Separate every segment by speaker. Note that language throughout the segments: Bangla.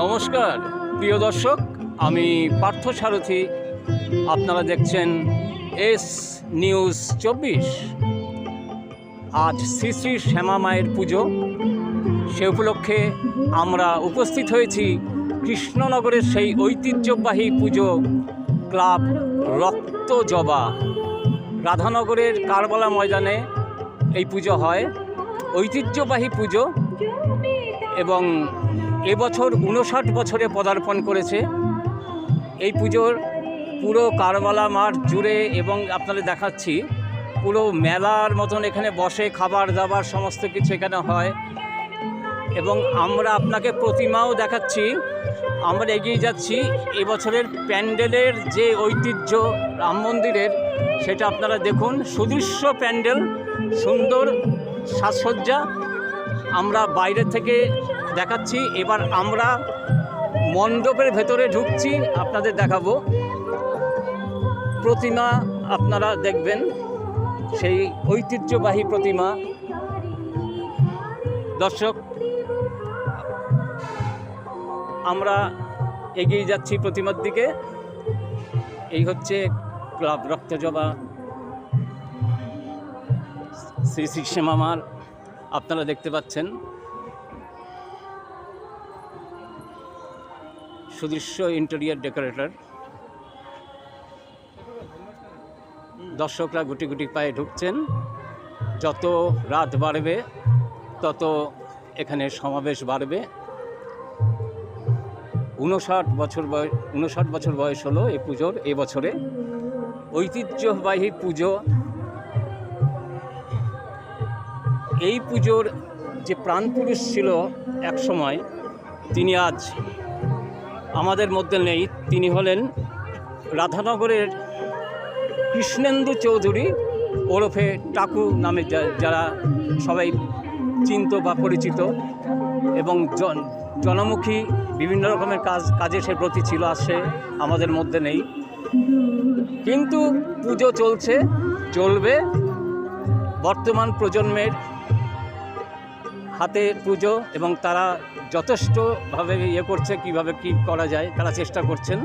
Speaker 1: নমস্কার, প্রিয় দর্শক, আমি পার্থ সারথি। আপনারা দেখছেন এস নিউজ চব্বিশ। আজ শ্রী শ্রী শ্যামা মায়ের পুজো। সে উপলক্ষে আমরা উপস্থিত হয়েছি কৃষ্ণনগরের সেই ঐতিহ্যবাহী পুজো ক্লাব রক্ত জবা রাধানগরের কারবালা ময়দানে এই পুজো হয়। ঐতিহ্যবাহী পুজো এবং এবছর উনষাট বছরে পদার্পণ করেছে। এই পুজোর পুরো কারবালা মাঠ জুড়ে এবং আপনাদের দেখাচ্ছি, পুরো মেলার মতন এখানে বসে খাবার দাবার সমস্ত কিছু এখানে হয়। এবং আমরা আপনাকে প্রতিমাও দেখাচ্ছি। আমরা এগিয়ে যাচ্ছি। এবছরের প্যান্ডেলের যে ঐতিহ্য রাম মন্দিরের, সেটা আপনারা দেখুন। সুদৃশ্য প্যান্ডেল, সুন্দর সাজসজ্জা। আমরা বাইরে থেকে দেখাচ্ছি। এবার আমরা মণ্ডপের ভেতরে ঢুকছি, আপনাদের দেখাবো। প্রতিমা আপনারা দেখবেন, সেই ঐতিহ্যবাহী প্রতিমা। দর্শক, আমরা এগিয়ে যাচ্ছি প্রতিমার দিকে। এই হচ্ছে ক্লাব রক্তজবা। শ্রী শ্রী শ্যামামার, আপনারা দেখতে পাচ্ছেন। সুদৃশ্য ইন্টেরিয়ার ডেকোরেটর দর্শকরা গুটি গুটি পায়ে ঢুকছেন। যত রাত বাড়বে, তত এখানে সমাবেশ বাড়বে। উনষাট বছর বয়স উনষাট বছর বয়স হলো এই পুজোর এ বছরে। ঐতিহ্যবাহী পুজো। এই পুজোর যে প্রাণপুরুষ ছিল এক সময়, তিনি আজ আমাদের মধ্যে নেই। তিনি হলেন রাধানগরের কৃষ্ণেন্দু চৌধুরী ওরফে টাকু নামে যারা সবাই চিন্ত বা পরিচিত এবং জন- জনমুখী বিভিন্ন রকমের কাজ কাজে সে প্রতি ছিল আসে আমাদের মধ্যে নেই। কিন্তু পুজো চলছে, চলবে। বর্তমান প্রজন্মের হাতে পুজো এবং তারা যথেষ্টভাবে ইয়ে করছে, কীভাবে কি করা যায়, তারা চেষ্টা করছেন।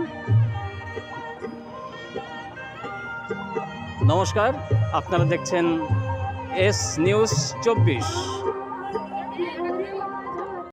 Speaker 1: নমস্কার, আপনারা দেখছেন এস নিউজ চব্বিশ।